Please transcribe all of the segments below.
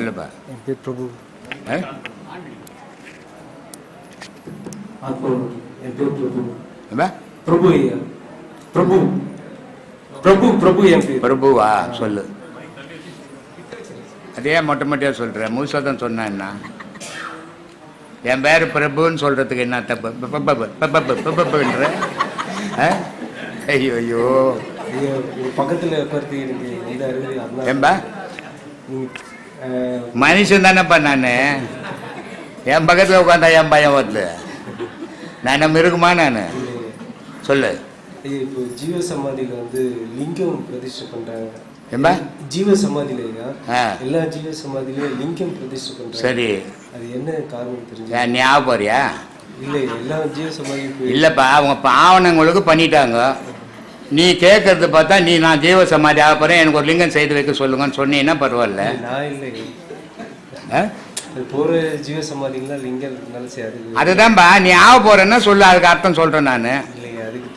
சொல்லுப்பா. என் பேர் பிரபு என் பேர் பிரபு? பிரபு பிரபு. பிரபு பிரபு என் பேர். பிரபுவா? சொல்லு. அதே மொட்டை மொட்டையாக சொல்கிற முழுசாக தான் சொன்னேன்னா என் பேர் பிரபுன்னு சொல்கிறதுக்கு என்ன தப்பு? பப்பப்பு, பப்பப்பு, பப்பப்புன்ற ஆ? ஐயோ ஐயோ பக்கத்துல உட்கார்ந்து மனுஷன் தானேப்பா நான். என் பக்கத்தில் உட்காந்தா என் பையன் வருது நான் என்ன மிருகுமா நான். சொல்லு. இப்போ ஜீவ சமாதியில வந்து லிங்கம் பிரதிஷ்டை பண்றாங்க. ஏம்பா ஜீவ சமாதியில ஐயா ஆ. எல்லா ஜீவ சமாதியிலயும் லிங்கம் பிரதிஷ்டை பண்றாங்க. சரி. அது என்ன காரணம் தெரிஞ்சு ஞாபகம் போறியா? இல்லை எல்லா ஜீவ சமாதியும் இல்லைப்பா அவங்க பாவனங்களுக்கு பண்ணிட்டாங்க. நீ கேட்கறது பார்த்தா நீ நான் ஜீவ சமாதி ஆக போகிறேன் எனக்கு ஒரு லிங்கம் செய்து வைக்க சொல்லுங்கன்னு சொன்னீங்கன்னா பரவாயில்ல. நான் இல்லை. ஆ? அது போற ஜீவ சமாதிகள்லாம் லிங்கம் இருக்கனால சரி அதுக்கு அதுதான்ப்பா நீ ஆக போறேன்னா சொல்லு அதுக்கு அர்த்தம் சொல்கிறேன் நான்.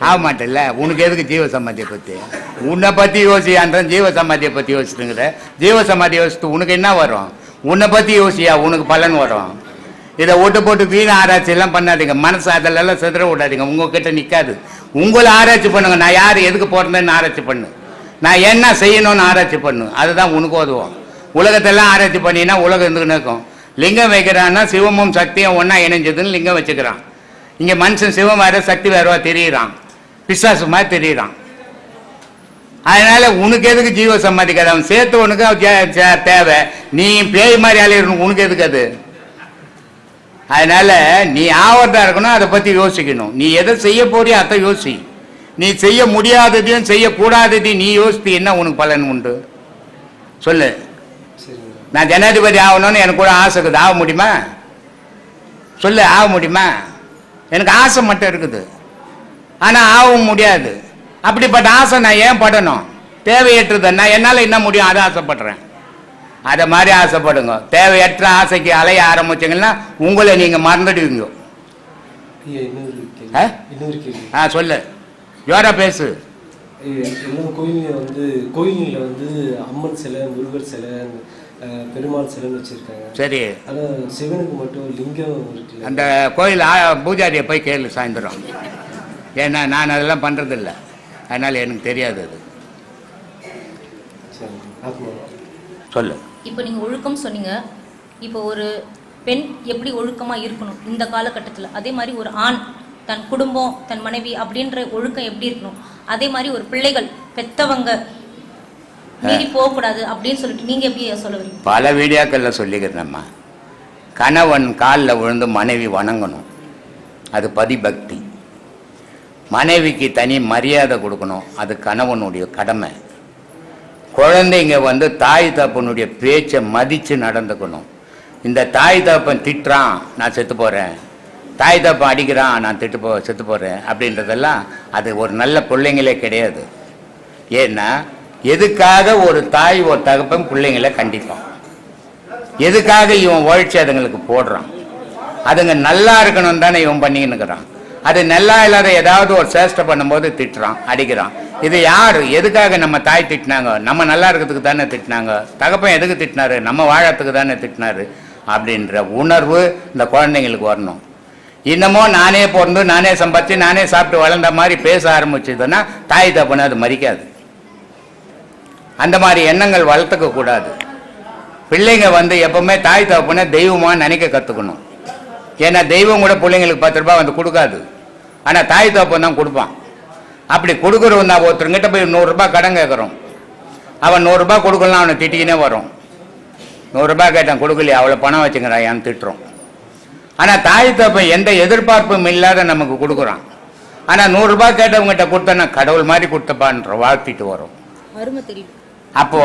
ஆக மாட்டேல்ல. உனக்கு எதுக்கு ஜீவ சமாதியை பற்றி உன்னை பற்றி யோசியான்றேன் ஜீவ சமாதியை பற்றி யோசிச்சுங்கிற ஜீவ சமாதி யோசித்து உனக்கு என்ன வரும்? உன்னை பற்றி யோசியா உனக்கு பலன் வரும். இதை ஓட்டு போட்டு வீண ஆராய்ச்சி எல்லாம் பண்ணாதீங்க. மனசு அதிலெல்லாம் சிதற விடாதீங்க. உங்ககிட்ட நிற்காது உங்களை ஆராய்ச்சி பண்ணுங்க. நான் யார் எதுக்கு போகிறேன்னு ஆராய்ச்சி பண்ணு. நான் என்ன செய்யணும்னு ஆராய்ச்சி பண்ணு. அதுதான் உனக்கு உதவும். உலகத்தெல்லாம் ஆராய்ச்சி பண்ணினா உலகம் இருந்துக்கின்னு இருக்கும் லிங்கம் வைக்கிறான்னா சிவமும் சக்தியும் ஒன்றா இணைஞ்சதுன்னு லிங்கம் வச்சுக்கிறான். இங்கே மனுஷன் சிவம் வேற சக்தி வேறவா தெரியுறான். பிசாசு மாதிரி தெரியுறான். அதனால உனக்கு எதுக்கு ஜீவ சம்பாதிக்காது அவன் சேர்த்து உனக்கு அவன் தேவை. நீ பேய் மாதிரி அலையிடணும் உனக்கு எதுக்கு அது? அதனால நீ ஆவர்தான் இருக்கணும் அதை பத்தி யோசிக்கணும். நீ எதை செய்ய போறியோ அதை யோசி. நீ செய்ய முடியாததையும் செய்யக்கூடாததையும் நீ யோசித்து என்ன உனக்கு பலன் உண்டு? சொல்லு. நான் ஜனாதிபதி ஆகணும்னு எனக்கு கூட ஆசை இருக்குது. ஆக முடியுமா? சொல்லு ஆக முடியுமா? எனக்கு ஆசை மட்டும் இருக்குது. ஆனால் ஆகவும் முடியாது. அப்படிப்பட்ட ஆசை நான் ஏன் படணும்? தேவையற்றது நான் என்னால் என்ன முடியும்? அதை ஆசைப்படுறேன். அதை மாதிரி ஆசைப்படுங்க. தேவையற்ற ஆசைக்கு அலைய ஆரம்பிச்சிங்கன்னா உங்களை நீங்கள் மறந்துடுவீங்க. ஆ? சொல்லு. ஜோரா பேசு. வந்து கோயிலில் வந்து அம்மன் சிலை முருகர் சிலை பெருமாள் சிலைன்னு வச்சிருக்காங்க. சரி. ஆனால் சிவனுக்கு மட்டும் லிங்கம் இருக்குல்ல. அந்த கோயில் பூஜாரியை போய் கேளு சாயந்தரம். ஏன்னா நான் அதெல்லாம் பண்ணுறதில்ல அதனால் எனக்கு தெரியாது அது. சரி சொல்லு. இப்போ நீங்க ஒழுக்கம் சொன்னீங்க. இப்போ ஒரு பெண் எப்படி ஒழுக்கமா இருக்கணும் இந்த காலகட்டத்தில்? அதே மாதிரி ஒரு ஆண் தன் குடும்பம் தன் மனைவி அப்படின்ற ஒழுக்கம் எப்படி இருக்கணும்? அதே மாதிரி ஒரு பிள்ளைகள் பெத்தவங்க மீறி போகக்கூடாது அப்படின்னு சொல்லிட்டு நீங்க எப்படி சொல்ல வரீங்க? பல வீடியோக்களில் சொல்லிக்கிறேன்ம்மா. கணவன் காலில் விழுந்து மனைவி வணங்கணும். அது பதிபக்தி. மனைவிக்கு தனி மரியாதை கொடுக்கணும். அது கணவனுடைய கடமை. குழந்தைங்க வந்து தாய் தப்பனுடைய பேச்சை மதித்து நடந்துக்கணும். இந்த தாய் தப்பன் திட்டுறான் நான் செத்து போகிறேன் தாய் தப்பன் அடிக்கிறான் நான் திட்டு போ செத்து போகிறேன் அப்படின்றதெல்லாம் அது ஒரு நல்ல பிள்ளைங்களே கிடையாது. ஏன்னா எதுக்காக ஒரு தாய் ஒரு தகப்பன் பிள்ளைங்களை கண்டிப்பான்? எதுக்காக இவன் உழைச்சி அதுங்களுக்கு போடுறான்? அதுங்க நல்லா இருக்கணும் தானே இவன் பண்ணிக்கின்னு இருக்கிறான். அது நல்லா இல்லாத ஏதாவது ஒரு சேஷ்டை பண்ணும்போது திட்டுறான் அடிக்கிறான். இது யார்? எதுக்காக நம்ம தாய் திட்டினாங்க? நம்ம நல்லா இருக்கிறதுக்கு தானே திட்டினாங்க? தகப்பன் எதுக்கு திட்டினாரு? நம்ம வாழறதுக்கு தானே திட்டினாரு? அப்படின்ற உணர்வு இந்த குழந்தைங்களுக்கு வரணும். இன்னமும் நானே பிறந்து நானே சம்பாதிச்சு நானே சாப்பிட்டு வளர்ந்த மாதிரி பேச ஆரம்பிச்சதுன்னா தாய் தப்புன்னு அது மறிக்காது அந்த மாதிரி எண்ணங்கள் வளர்த்துக்க கூடாது. பிள்ளைங்க வந்து எப்பவுமே தாய் தகப்பனை தெய்வமாக நினைக்க கற்றுக்கணும் ஏன்னா தெய்வம் கூட பிள்ளைங்களுக்கு பத்து ரூபாய் வந்து கொடுக்காது. ஆனால் தாய் தகப்பன் தான் கொடுப்பான். அப்படி கொடுக்குறவன் தான் ஒருத்தருங்கிட்ட போய் நூறுரூபா கடன் கேட்குறோம். அவன் நூறுரூபா கொடுக்கலாம் அவனை திட்டிக்கினே வரும். நூறுரூபா கேட்டான் கொடுக்கலையா? அவ்வளோ பணம் வச்சுக்கிறாயான்னு திட்டுறோம். ஆனால் தாய் தகப்பன் எந்த எதிர்பார்ப்பும் இல்லாத நமக்கு கொடுக்குறான். ஆனால் நூறுரூபா கேட்டவங்ககிட்ட கொடுத்தனா கடவுள் மாதிரி கொடுத்தப்பான்ற வாழ்த்திட்டு வரும். அருமை தெரியும் அப்போ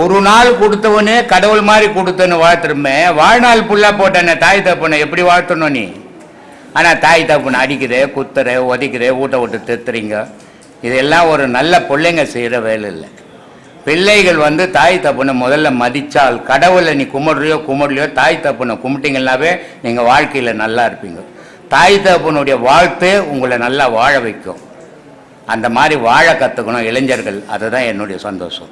ஒரு நாள் கொடுத்தவனே கடவுள் மாதிரி கொடுத்தன்னு வாழ்த்துருமே வாழ்நாள் புல்லா போட்டன தாய் தப்புனை எப்படி வாழ்த்தணும் நீ? ஆனால் தாய் தப்புன்னு அடிக்கிற குத்துற உதைக்கிற ஊட்ட விட்டு தெத்துறீங்க இதெல்லாம் ஒரு நல்ல பிள்ளைங்க செய்கிற வேலை இல்லை. பிள்ளைகள் வந்து தாய் தப்புன்னு முதல்ல மதித்தால் கடவுளை நீ கும்பிடுறியோ கும்பிடலையோ தாய் தப்புன்னு கும்பிட்டீங்கன்னாவே நீங்கள் வாழ்க்கையில் நல்லா இருப்பீங்க. தாய் தப்புனுடைய வாழ்த்து உங்களை நல்லா வாழ வைக்கும். அந்த மாதிரி வாழ கற்றுக்கணும் இளைஞர்கள். அதுதான் என்னுடைய சந்தோஷம்.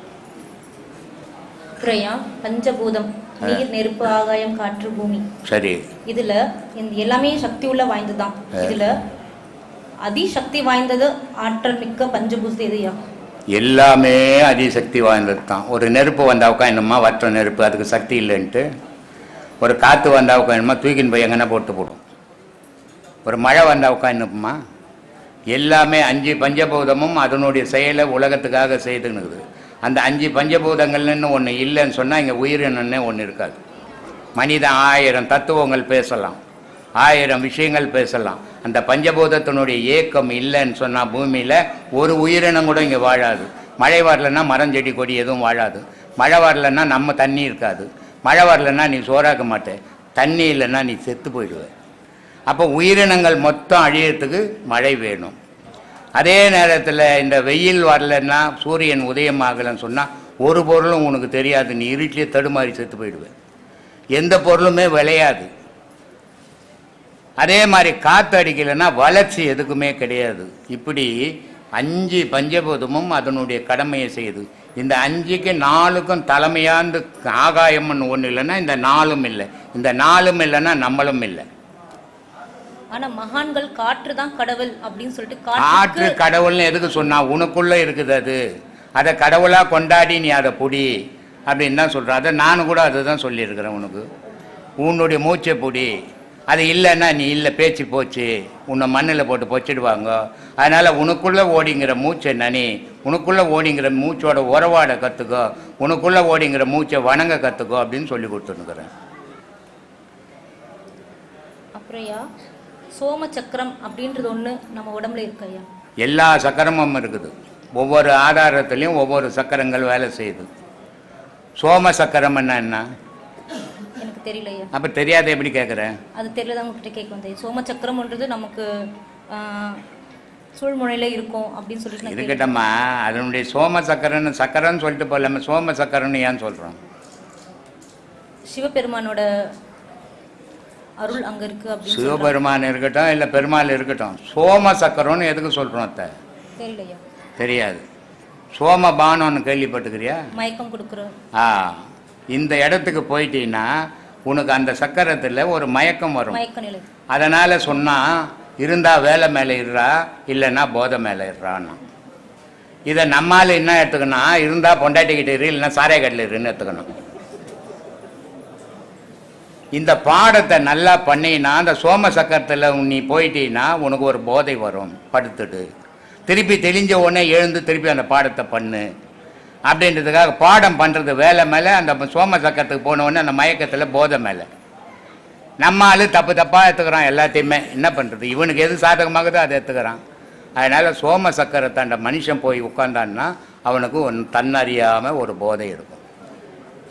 பஞ்சபூதம். நீர் நெருப்பு ஆகாயம் காற்று பூமி. சரி. இதுல இந்த எல்லாமே சக்தி உள்ள வாய்ந்ததுதான். இதுல அதிசக்தி வாய்ந்தது ஆற்றல் மிக்க பஞ்சபூதம் எதுயா? எல்லாமே அதிசக்தி வாய்ந்தது தான் ஒரு நெருப்பு வந்தாவுக்கா என்னம்மா வற்ற நெருப்பு அதுக்கு சக்தி இல்லைன்ட்டு. ஒரு காற்று வந்தாவுக்கா என்னமா தூக்கின்னு போய் எங்கன்னா போட்டு போடும். ஒரு மழை வந்தாவுக்கா என்னம்மா எல்லாமே அஞ்சு பஞ்சபூதமும் அதனுடைய செயலை உலகத்துக்காக செய்துன்னுக்குது. அந்த அஞ்சு பஞ்சபூதங்கள்னு ஒன்று இல்லைன்னு சொன்னால் இங்கே உயிரினன்னே ஒன்று இருக்காது. மனிதன் ஆயிரம் தத்துவங்கள் பேசலாம். ஆயிரம் விஷயங்கள் பேசலாம். அந்த பஞ்சபூதத்தினுடைய ஏக்கம் இல்லைன்னு சொன்னால் பூமியில் ஒரு உயிரினம் கூட இங்கே வாழாது. மழை வரலன்னா மரம் செடி கொடி எதுவும் வாழாது. மழை வரலன்னா நம்ம தண்ணி இருக்காது. மழை வரலன்னா நீ சோறாக்க மாட்டேன் தண்ணி இல்லைன்னா நீ செத்து போயிடுவ. அப்போ உயிரினங்கள் மொத்தம் அழியறதுக்கு மழை வேணும். அதே நேரத்தில் இந்த வெயில் வரலன்னா சூரியன் உதயம் ஆகலைன்னு சொன்னால் ஒரு பொருளும் உனக்கு தெரியாது. நீ இருட்டிலே தடுமாறி செத்து போயிடுவேன் எந்த பொருளுமே விளையாது. அதே மாதிரி காற்று அடிக்கலைன்னா வளர்ச்சி எதுக்குமே கிடையாது. இப்படி அஞ்சு பஞ்சபூதமும் அதனுடைய கடமையை செய்யுது. இந்த அஞ்சுக்கு நாலுக்கும் தலைமையாந்து ஆகாயம்னு ஒன்று இல்லைன்னா இந்த நாளும் இல்லை. இந்த நாளும் இல்லைன்னா நம்மளும் இல்லை. ஆனா மகான்கள் காற்று தான் கடவுள் அப்படின்னு சொல்லிட்டு காற்று கடவுள்னு எதுக்கு சொன்னா உனக்குள்ள இருக்குது அது. அதை கடவுளா கொண்டாடி நீ அதை புடி அப்படின்னு தான் சொல்ற. அதை நானும் கூட அதை தான் சொல்லியிருக்கிறேன் உனக்கு. உன்னுடைய மூச்சை புடி. அது இல்லைன்னா நீ இல்லை பேச்சு போச்சு. உன்னை மண்ணில் போட்டு பொச்சிடுவாங்க. அதனால உனக்குள்ள ஓடிங்கிற மூச்சை நனி உனக்குள்ள ஓடிங்கிற மூச்சோட உறவாட கற்றுக்கோ உனக்குள்ள ஓடிங்கிற மூச்சை வணங்க கற்றுக்கோ அப்படின்னு சொல்லி கொடுத்துருக்குறேன் அப்புறம்யா சோம சக்கரம் அப்படின்றது ஒண்ணு நம்ம உடம்புல இருக்கு ஐயா. எல்லா சக்கரமும் இருக்குது. ஒவ்வொரு ஆதாரத்துலேயும் ஒவ்வொரு சக்கரங்கள் வேலை செய்யுது. சோம சக்கரம் என்ன? எனக்கு தெரியல ஐயா. அப்போ தெரியாத எப்படி கேட்குற அது தெரியலதான் உங்ககிட்ட கேட்க வந்தேன். சோம சக்கரம்ன்றது நமக்கு சூழ்முனையில இருக்கும் அப்படின்னு சொல்லிட்டு இருக்கட்டம்மா அதனுடைய சோம சக்கரன்னு சக்கரன்னு சொல்லிட்டு போகலாம சோம சக்கரன்னு ஏன் சொல்கிறோம் சிவபெருமானோட அருள் அங்க இருக்கு அப்படின்னு. சிவபெருமான் இருக்கட்டும் இல்லை பெருமாள் இருக்கட்டும் சோம சக்கரம்னு எதுக்கு சொல்கிறோம் அத்தை? தெரியலையா. தெரியாது. சோமபானம்னு கேள்விப்பட்டுக்கிறியா? மயக்கம் கொடுக்குற. ஆ இந்த இடத்துக்கு போயிட்டீங்கன்னா உனக்கு அந்த சக்கரத்தில் ஒரு மயக்கம் வரும். மயக்க நிலை. அதனால் சொன்னால் இருந்தா வேலை மேலே இருறா இல்லைன்னா போதை மேலே இருறான்னா இதை நம்மால் என்ன எடுத்துக்கணும்? இருந்தா பொண்டாட்டிக்கிட்டு இரு இல்லைன்னா சாரைக்கட்டில் இருன்னு எடுத்துக்கணும். இந்த பாடத்தை நல்லா பண்ணினா அந்த சோம சக்கரத்தில் நீ போயிட்டீன்னா உனக்கு ஒரு போதை வரும். படுத்துட்டு திருப்பி தெளிஞ்ச உடனே எழுந்து திருப்பி அந்த பாடத்தை பண்ணு. அப்படின்றதுக்காக பாடம் பண்ணுறது வேலை மேலே அந்த சோம சக்கரத்துக்கு போனவுடனே அந்த மயக்கத்தில் போதை மேலே. நம்ம ஆள் தப்பு தப்பாக எடுத்துக்கிறான் எல்லாத்தையுமே. என்ன பண்ணுறது இவனுக்கு எது சாதகமாகுதோ அதை எடுத்துக்கிறான் அதனால் சோம சக்கரத்தை அந்த மனுஷன் போய் உட்காந்தான்னா அவனுக்கு ஒன் தன்னறியாமல் ஒரு போதை இருக்கும்.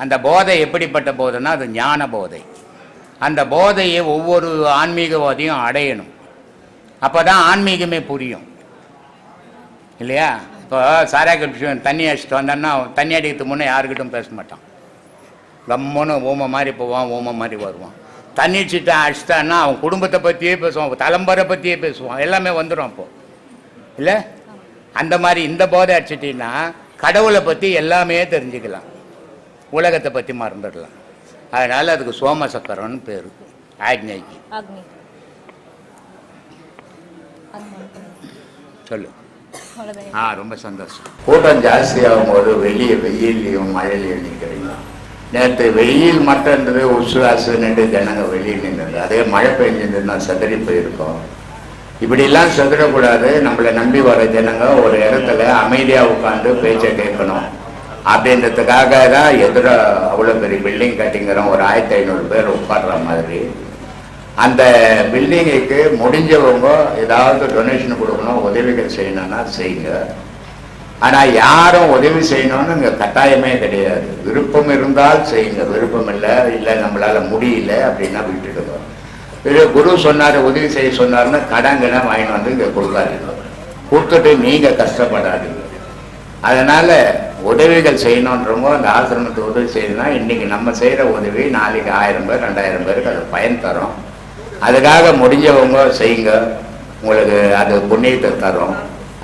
அந்த போதை எப்படிப்பட்ட போதைன்னா அது ஞான போதை. அந்த போதையை ஒவ்வொரு ஆன்மீகவாதியும் அடையணும். அப்போ தான் ஆன்மீகமே புரியும். இல்லையா? இப்போ சாராய தண்ணி அடிச்சுட்டு வந்தான்னா தண்ணி அடிக்கிறதுக்கு முன்னே யாருக்கிட்டும் பேச மாட்டான். கம்முன்னு ஊமை மாதிரி போவான் ஊமை மாதிரி வருவான். தண்ணி அடிச்சுட்டு அடிச்சிட்டான்னா அவன் குடும்பத்தை பற்றியே பேசுவான் தலைம்பரை பற்றியே பேசுவான். எல்லாமே வந்துடும் அப்போது இல்லை? அந்த மாதிரி இந்த போதை அடிச்சிட்டின்னா கடவுளை பற்றி எல்லாமே தெரிஞ்சுக்கலாம். உலகத்தை பற்றி மறந்துடலாம். அதனால் அதுக்கு சோமசக்கரம்னு பேர். ஆக்ஞைக்கு. ஆக்னி அது மட்டும். சொல்லு. ஆ ரொம்ப சந்தோஷம். கூட்டம் ஜாஸ்தியாகும் போது வெளியே வெயில்லையும் மழையிலையும் நிற்கிறீங்க நேற்று வெயில் மட்டும் இருந்தது உசுவாசு நின்று ஜனங்க வெளியே நின்றது. அதே மழை பெஞ்சிருந்ததுன்னா செதறி போயிருக்கோம். இப்படிலாம் செதறக்கூடாது. நம்மளை நம்பி வர ஜனங்க ஒரு இடத்துல அமைதியாக உட்காந்து பேச்சை கேட்கணும். அப்படின்றதுக்காக தான் எதிர அவ்வளோ பெரிய பில்டிங் கட்டிங்கிறோம் ஒரு ஆயிரத்தி ஐநூறு பேர் உட்கார்ற மாதிரி. அந்த பில்டிங்குக்கு முடிஞ்சவங்க ஏதாவது டொனேஷன் கொடுக்கணும் உதவிகள் செய்யணும்னா செய்யுங்க. ஆனால் யாரும் உதவி செய்யணும்னு இங்கே கட்டாயமே கிடையாது. விருப்பம் இருந்தால் செய்யுங்க. விருப்பம் இல்லை இல்லை நம்மளால் முடியல அப்படின்னா விட்டுடுங்க. இது குரு சொன்னார் உதவி செய்ய சொன்னார்னா கடன் கடன் வாங்கிட்டு வந்து இங்கே கொடுக்காதீங்க. கொடுத்துட்டு நீங்கள் கஷ்டப்படாதீங்க. அதனால் உதவிகள் செய்யணுன்றவங்க அந்த ஆசிரமத்தை உதவி செய்யணும்னா இன்றைக்கி நம்ம செய்கிற உதவி நாளைக்கு ஆயிரம் பேர் ரெண்டாயிரம் பேருக்கு அது பயன் தரும். அதுக்காக முடிஞ்சவங்க செய்யுங்க. உங்களுக்கு அது புண்ணியத்தை தரும்.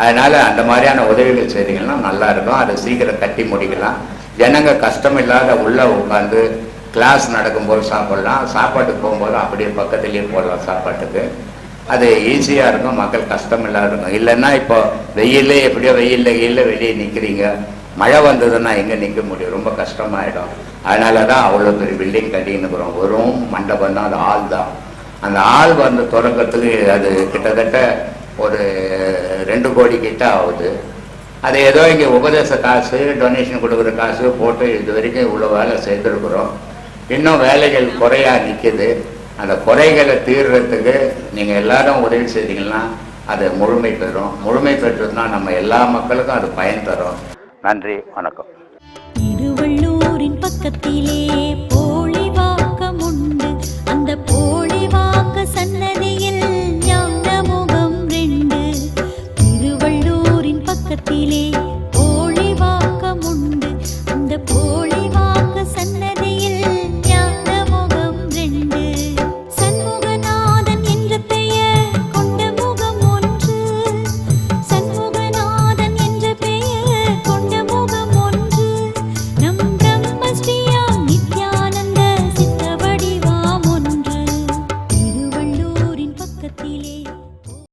அதனால் அந்த மாதிரியான உதவிகள் செய்தீங்கன்னா நல்லா இருக்கும். அதை சீக்கிரம் கட்டி முடிக்கலாம். ஜனங்க கஷ்டம் இல்லாத உள்ளே உட்காந்து கிளாஸ் நடக்கும்போது சாப்பிடலாம். சாப்பாட்டுக்கு போகும்போது அப்படியே பக்கத்துலேயே போடலாம் சாப்பாட்டுக்கு. அது ஈஸியாக இருக்கும். மக்கள் கஷ்டம் இல்லாத இருக்கும். இல்லைன்னா இப்போ வெயிலே எப்படியோ வெயில்ல வெயில்ல வெளியே நிற்கிறீங்க மழை வந்ததுன்னா எங்கே நிற்க முடியும்? ரொம்ப கஷ்டமாயிடும். அதனால தான் அவ்வளோ பெரிய பில்டிங் கட்டின்னுக்குறோம். வெறும் மண்டபம் தான் அது ஆள் தான். அந்த ஆள் வந்து தொடக்கத்துக்கு அது கிட்டத்தட்ட ஒரு ரெண்டு கோடி கிட்ட ஆகுது. அது ஏதோ இங்கே உபதேச காசு டொனேஷன் கொடுக்குற காசு போட்டு இது வரைக்கும் இவ்வளோ வேலை செய்திருக்கிறோம். இன்னும் வேலைகள் குறையா நிற்கிது அந்த குறைகளை தீர்றதுக்கு நீங்கள் எல்லாரும் உதவி செய்தீங்கன்னா அது முழுமை பெறும். முழுமை பெற்றதுன்னா நம்ம எல்லா மக்களுக்கும் அது பயன் தரும். நன்றி வணக்கம். திருவள்ளூரின் பக்கத்திலே போலிவாக்கம் உண்டு. அந்த போலிவாக்க சன்னதியில் ஞான முகம் ரெண்டு. திருவள்ளூரின் பக்கத்திலே